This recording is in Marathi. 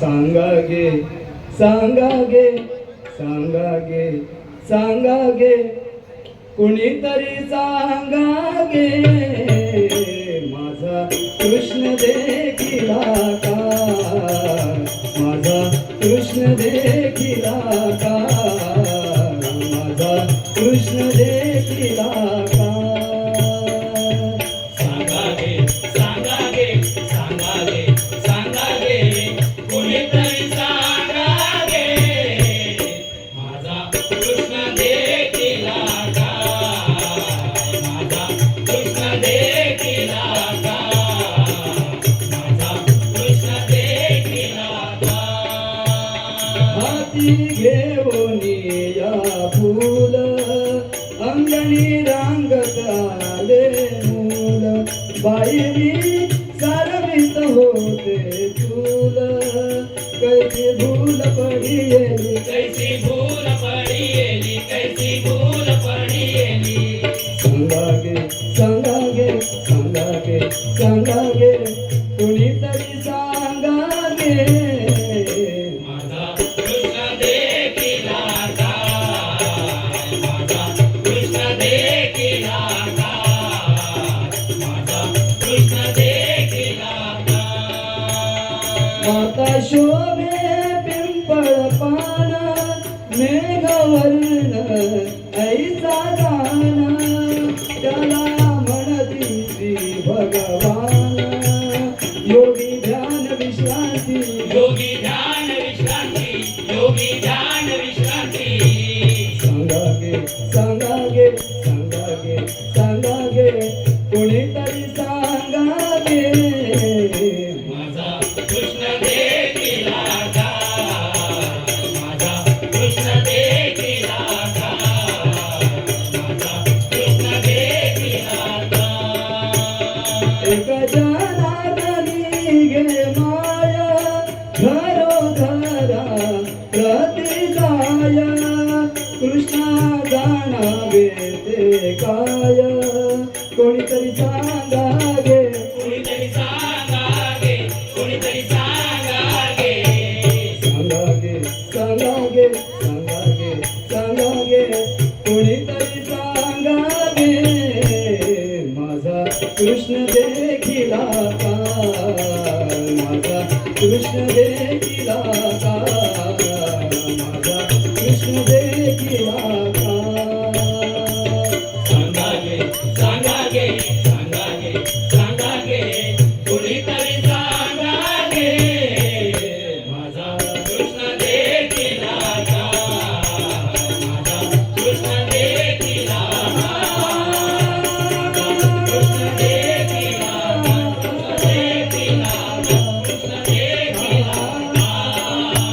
सांगा गे सांगा गे सांगा गे सांगा गे कुणीतरी सांगा गे माझा कृष्ण देखिला का माझा कृष्ण देखिला का माझा कृष्ण दे फूल अंगणी रांगत आले मूल. बाईनी सारवित होते चूल. कैची भूल पडियेली. कैसी भूल पडियेली कैसी भूल पडियेली. सांगागे सांगागे सांगागे सांगागे. कुणीतरी सांगागे शोभे पिंपळ पान मेघवर्ण ऐसा गाना त्याला म्हणती श्री भगवान योगी ध्यान विश्रांती योगी ध्यान विश्रांती योगी ध्यान विश्रांती घरोघरा प्रति जाय कृष्णा जाणावे ते काय? कोणीतरी सांगा गे. कोणीतरी सांगा गे कोणीतरी सांगा गे. सांगा गे सांगा गे सांगा गे सांगा गे. कोणीतरी सांगा गे. माझा कृष्ण देखिला का माझा कृष्ण देखिला का